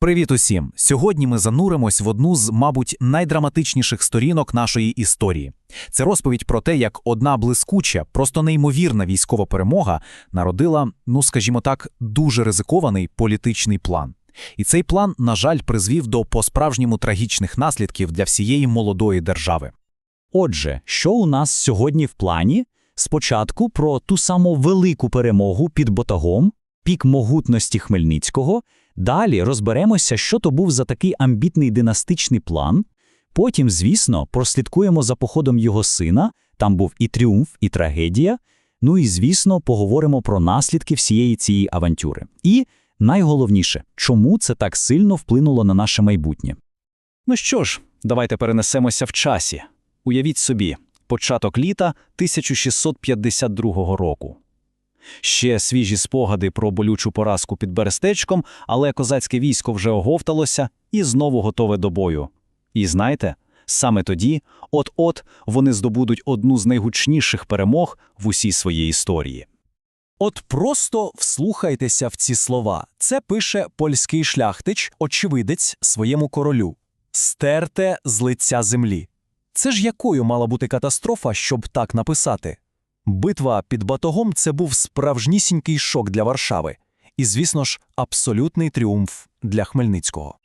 Привіт усім! Сьогодні ми зануримось в одну з, мабуть, найдраматичніших сторінок нашої історії. Це розповідь про те, як одна блискуча, просто неймовірна військова перемога народила, ну скажімо так, дуже ризикований політичний план. І цей план, на жаль, призвів до по-справжньому трагічних наслідків для всієї молодої держави. Отже, що у нас сьогодні в плані? Спочатку про ту саму велику перемогу під Ботагом, пік могутності Хмельницького. Далі розберемося, що то був за такий амбітний династичний план. Потім, звісно, прослідкуємо за походом його сина, там був і тріумф, і трагедія. Ну і, звісно, поговоримо про наслідки всієї цієї авантюри. І найголовніше, чому це так сильно вплинуло на наше майбутнє. Ну що ж, давайте перенесемося в часі. Уявіть собі, початок літа 1652 року. Ще свіжі спогади про болючу поразку під Берестечком, але козацьке військо вже оговталося і знову готове до бою. І знаєте, саме тоді, от-от, вони здобудуть одну з найгучніших перемог в усій своїй історії. От просто вслухайтеся в ці слова. Це пише польський шляхтич, очевидець своєму королю. Стерте з лиця землі. Це ж якою мала бути катастрофа, щоб так написати? Битва під Батогом це був справжнісінький шок для Варшави. І, звісно ж, абсолютний тріумф для Хмельницького.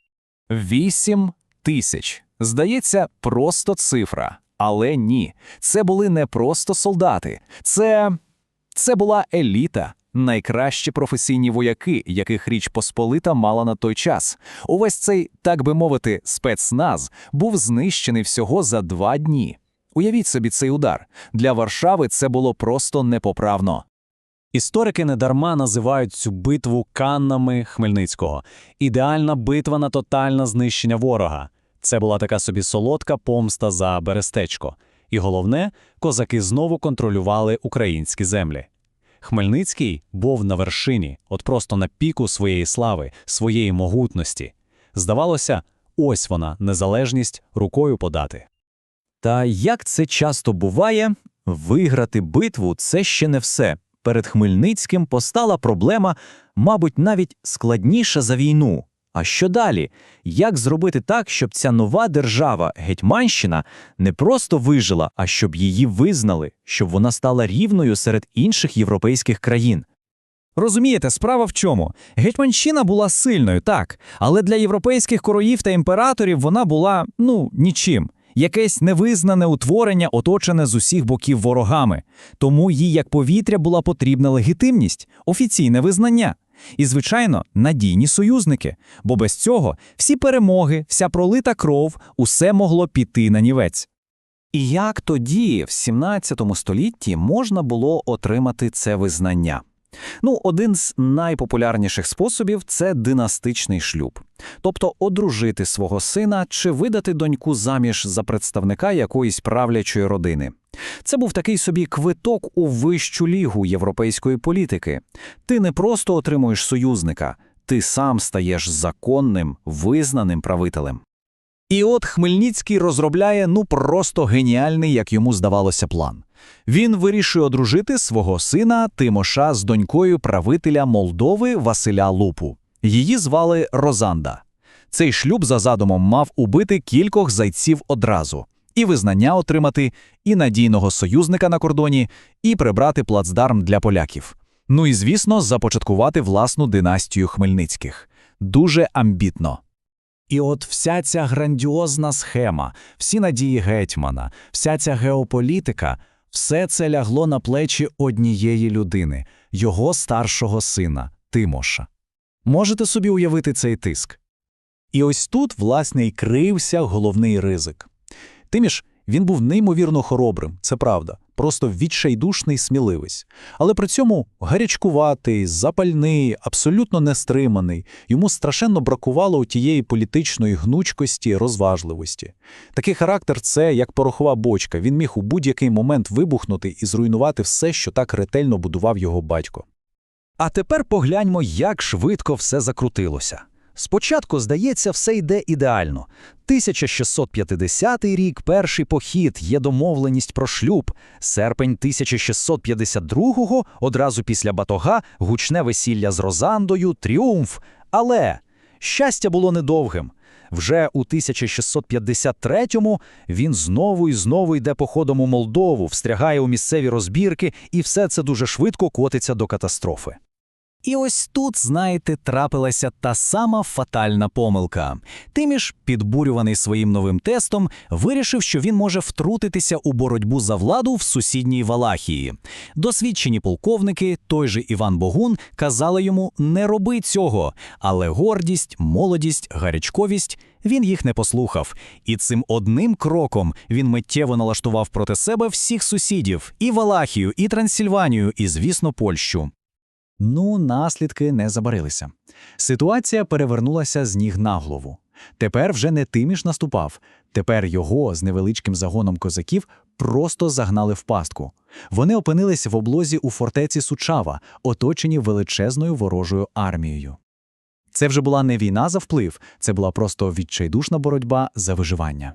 Вісім тисяч. Здається, просто цифра. Але ні, це були не просто солдати. Це. це була еліта, найкращі професійні вояки, яких Річ Посполита мала на той час. Увесь цей, так би мовити, спецназ був знищений всього за два дні. Уявіть собі цей удар. Для Варшави це було просто непоправно. Історики недарма називають цю битву каннами Хмельницького. Ідеальна битва на тотальне знищення ворога. Це була така собі солодка помста за Берестечко. І головне, козаки знову контролювали українські землі. Хмельницький був на вершині, от просто на піку своєї слави, своєї могутності. Здавалося, ось вона, незалежність, рукою подати. Та як це часто буває, виграти битву це ще не все. Перед Хмельницьким постала проблема, мабуть, навіть складніша за війну. А що далі? Як зробити так, щоб ця нова держава, Гетьманщина, не просто вижила, а щоб її визнали, щоб вона стала рівною серед інших європейських країн? Розумієте, справа в чому? Гетьманщина була сильною, так, але для європейських короїв та імператорів вона була, ну, нічим. Якесь невизнане утворення, оточене з усіх боків ворогами. Тому їй, як повітря, була потрібна легітимність, офіційне визнання. І, звичайно, надійні союзники, бо без цього всі перемоги, вся пролита кров, усе могло піти на нівець. І як тоді, в 17 столітті, можна було отримати це визнання? Ну, один з найпопулярніших способів це династичний шлюб, тобто одружити свого сина чи видати доньку заміж за представника якоїсь правлячої родини. Це був такий собі квиток у вищу лігу європейської політики. Ти не просто отримуєш союзника, ти сам стаєш законним, визнаним правителем. І от Хмельницький розробляє ну просто геніальний, як йому здавалося, план. Він вирішує одружити свого сина Тимоша з донькою правителя Молдови Василя Лупу. Її звали Розанда. Цей шлюб за задумом мав убити кількох зайців одразу, і визнання отримати, і надійного союзника на кордоні, і прибрати плацдарм для поляків. Ну і, звісно, започаткувати власну династію Хмельницьких. Дуже амбітно. І от вся ця грандіозна схема, всі надії гетьмана, вся ця геополітика, все це лягло на плечі однієї людини, його старшого сина Тимоша. Можете собі уявити цей тиск? І ось тут, власне, й крився головний ризик. Тиміш, він був неймовірно хоробрим, це правда, просто відчайдушний сміливець. Але при цьому гарячкуватий, запальний, абсолютно нестриманий, йому страшенно бракувало у тієї політичної гнучкості, розважливості. Такий характер це як порохова бочка, він міг у будь-який момент вибухнути і зруйнувати все, що так ретельно будував його батько. А тепер погляньмо, як швидко все закрутилося. Спочатку, здається, все йде ідеально. 1650 рік, перший похід, є домовленість про шлюб. Серпень 1652-го, одразу після батога, гучне весілля з Розандою, тріумф. Але Щастя було недовгим. Вже у 1653-му він знову і знову йде походом у Молдову, встрягає у місцеві розбірки, і все це дуже швидко котиться до катастрофи. І ось тут, знаєте, трапилася та сама фатальна помилка. Тиміш, підбурюваний своїм новим тестом, вирішив, що він може втрутитися у боротьбу за владу в сусідній Валахії. Досвідчені полковники, той же Іван Богун, казали йому «не роби цього», але гордість, молодість, гарячковість – він їх не послухав. І цим одним кроком він миттєво налаштував проти себе всіх сусідів – і Валахію, і Трансильванію, і, звісно, Польщу. Ну, наслідки не забарилися. Ситуація перевернулася з ніг на голову. Тепер вже не Тиміш наступав. Тепер його з невеличким загоном козаків просто загнали в пастку. Вони опинились в облозі у фортеці Сучава, оточені величезною ворожою армією. Це вже була не війна за вплив, це була просто відчайдушна боротьба за виживання.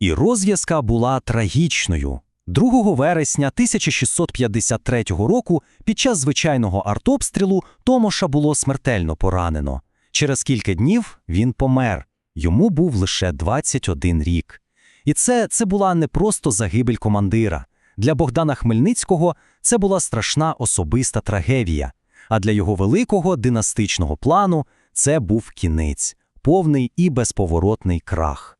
І розв'язка була трагічною. 2 вересня 1653 року під час звичайного артобстрілу Томоша було смертельно поранено. Через кілька днів він помер. Йому був лише 21 рік. І це, це була не просто загибель командира. Для Богдана Хмельницького це була страшна особиста трагедія. А для його великого династичного плану це був кінець, повний і безповоротний крах.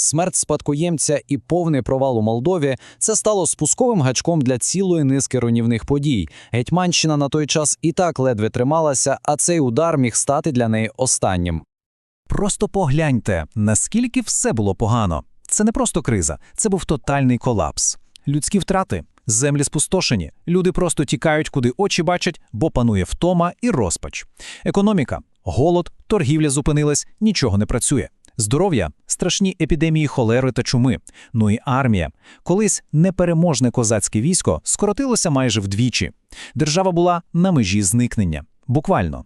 Смерть спадкоємця і повний провал у Молдові це стало спусковим гачком для цілої низки руйнівних подій. Гетьманщина на той час і так ледве трималася, а цей удар міг стати для неї останнім. Просто погляньте, наскільки все було погано. Це не просто криза, це був тотальний колапс. Людські втрати, землі спустошені, люди просто тікають, куди очі бачать, бо панує втома і розпач. Економіка, голод, торгівля зупинилась, нічого не працює. Здоров'я страшні епідемії холери та чуми. Ну і армія. Колись непереможне козацьке військо скоротилося майже вдвічі. Держава була на межі зникнення. Буквально.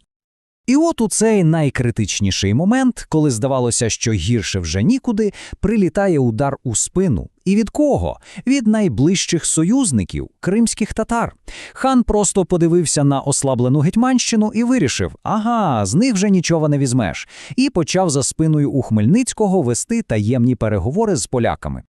І от у цей найкритичніший момент, коли здавалося, що гірше вже нікуди, прилітає удар у спину. І від кого? Від найближчих союзників кримських татар. Хан просто подивився на ослаблену Гетьманщину і вирішив: ага, з них вже нічого не візьмеш. І почав за спиною у Хмельницького вести таємні переговори з поляками.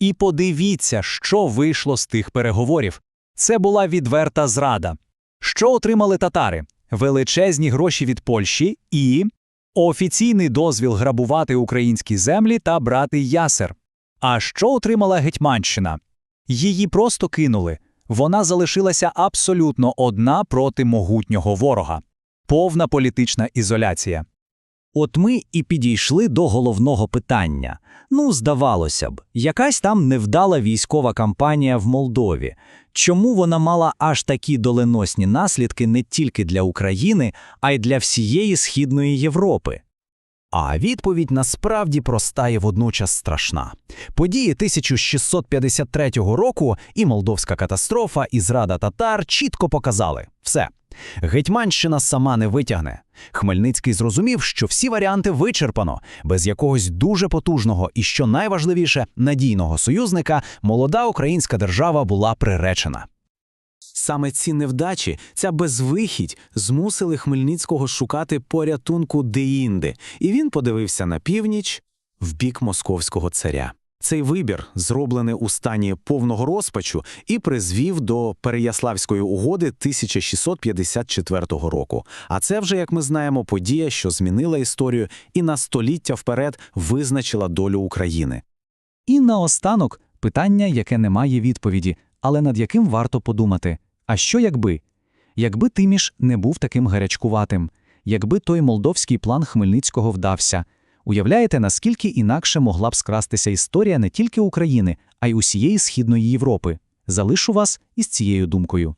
І подивіться, що вийшло з тих переговорів. Це була відверта зрада. Що отримали татари? Величезні гроші від Польщі і офіційний дозвіл грабувати українські землі та брати ясер. А що отримала Гетьманщина? Її просто кинули. Вона залишилася абсолютно одна проти могутнього ворога. Повна політична ізоляція. От ми і підійшли до головного питання. Ну, здавалося б, якась там невдала військова кампанія в Молдові. Чому вона мала аж такі доленосні наслідки не тільки для України, а й для всієї Східної Європи? А відповідь насправді проста і водночас страшна. Події 1653 року і молдовська катастрофа, і зрада татар чітко показали – все. Гетьманщина сама не витягне. Хмельницький зрозумів, що всі варіанти вичерпано. Без якогось дуже потужного і, що найважливіше, надійного союзника молода українська держава була приречена. Саме ці невдачі, ця безвихідь змусили Хмельницького шукати порятунку деінде, і він подивився на північ в бік московського царя. Цей вибір, зроблений у стані повного розпачу, і призвів до Переяславської угоди 1654 року. А це вже, як ми знаємо, подія, що змінила історію і на століття вперед визначила долю України. І наостанок питання, яке не має відповіді, але над яким варто подумати. А що якби? Якби Тиміш не був таким гарячкуватим, якби той молдовський план Хмельницького вдався, уявляєте, наскільки інакше могла б скрастися історія не тільки України, а й усієї Східної Європи? Залишу вас із цією думкою.